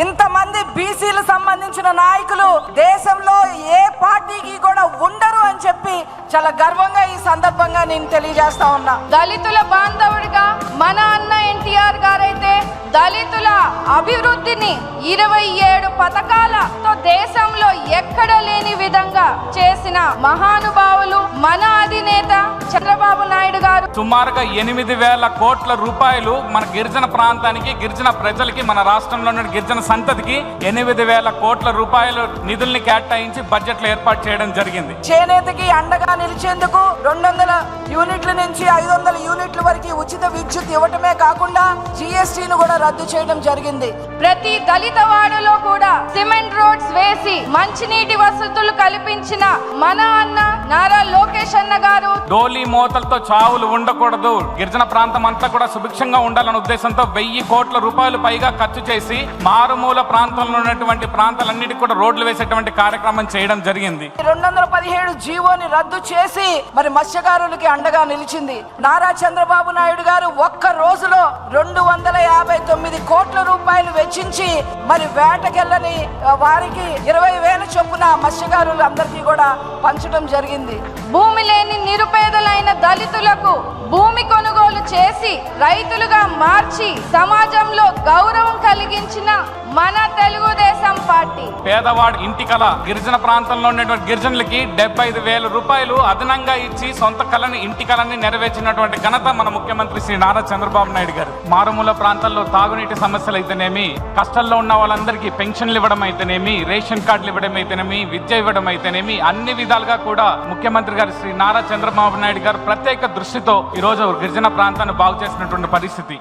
ఇంతమంది బీసీలు సంబంధించిన నాయకులు దేశంలో ఏ పార్టీకి కూడా ఉండరు అని చెప్పి చాలా గర్వంగా ఈ సందర్భంగా నేను తెలియజేస్తా ఉన్నా. దళితుల బాంధవుడిగా మన అన్న ఎన్టీఆర్ గారైతే దళితుల అభివృద్ధిని ఇరవై ఏడు పథకాలతో దేశంలో ఎక్కడ లేని విధంగా చేసిన మహానుభావులు మన సుమారుగా ఎనిమిది వేల కోట్ల రూపాయలు మన గిరిజన ప్రాంతానికి గిరిజన ప్రజలకి మన రాష్ట్రంలో ఉన్న గిరిజన సంతతికి ఎనిమిది వేల కోట్ల రూపాయలు నిధుల్ని కేటాయించి బడ్జెట్లో ఏర్పాటు చేయడం జరిగింది. చేనేతకి అండగా నిలిచేందుకు రెండు వందల యూనిట్ల నుంచి ఐదు వందల యూనిట్ల వరకు ఉచిత విద్యుత్ ఇవ్వటమే కాకుండా జిఎస్టీని కూడా రద్దు చేయడం జరిగింది. ప్రతి దళిత వాడలో కూడా సిమెంట్ రోడ్స్ వేసి మంచినీటి వసతులు కల్పించిన మన అన్న నారా లోకేష్ అన్న గారు డోలీ మోతలతో చావులు ఉండకూడదు. గిరిజన ప్రాంతం అంతా కూడా సుభిక్షంగా ఉండాలన్న ఉద్దేశంతో వెయ్యి కోట్ల రూపాయలు పైగా ఖర్చు చేసి మారుమూల ప్రాంతంలో ఉన్నటువంటి ప్రాంతాలన్నిటికీ కూడా రోడ్లు వేసేటువంటి కార్యక్రమం చేయడం జరిగింది. రెండు వందల పదిహేడు జీవోని రద్దు చేసి మరి మత్స్యకారులకి అండగా నిలిచింది. నారా చంద్రబాబు నాయుడు గారు ఒక్క రోజులో రెండు వందల యాభై తొమ్మిది కోట్ల రూపాయలు వెచ్చించి మరి వేటకెళ్ళని వారికి ఇరవై వేల చొప్పున మత్స్యకారులు అందరికీ కూడా పంచడం జరిగింది. భూమి లేని నిరుపేదలైన దళితులకు భూమి కొనుగోలు చేసి రైతులుగా మార్చి సమాజంలో గౌరవం కలిగించిన మన తెలుగుదేశం పేదవాడు ఇంటి కళ. గిరిజన ప్రాంతంలో ఉన్నటువంటి గిరిజనులకి డెబ్బై ఐదు వేల రూపాయలు అదనంగా ఇచ్చి సొంత కళని ఇంటి కళని నెరవేర్చినటువంటి ఘనత మన ముఖ్యమంత్రి శ్రీ నారా చంద్రబాబు నాయుడు గారు. మారుమూల ప్రాంతాల్లో తాగునీటి సమస్యలు అయితేనేమి కష్టంలో ఉన్న వాళ్ళందరికీ పెన్షన్లు ఇవ్వడం అయితేనేమి రేషన్ కార్డులు ఇవ్వడం అయితేనేమి విద్య ఇవ్వడం అయితేనేమి అన్ని విధాలుగా కూడా ముఖ్యమంత్రి గారు శ్రీ నారా చంద్రబాబు నాయుడు గారు ప్రత్యేక దృష్టితో ఈ రోజు గిరిజన ప్రాంతాన్ని బాగు చేసినటువంటి పరిస్థితి.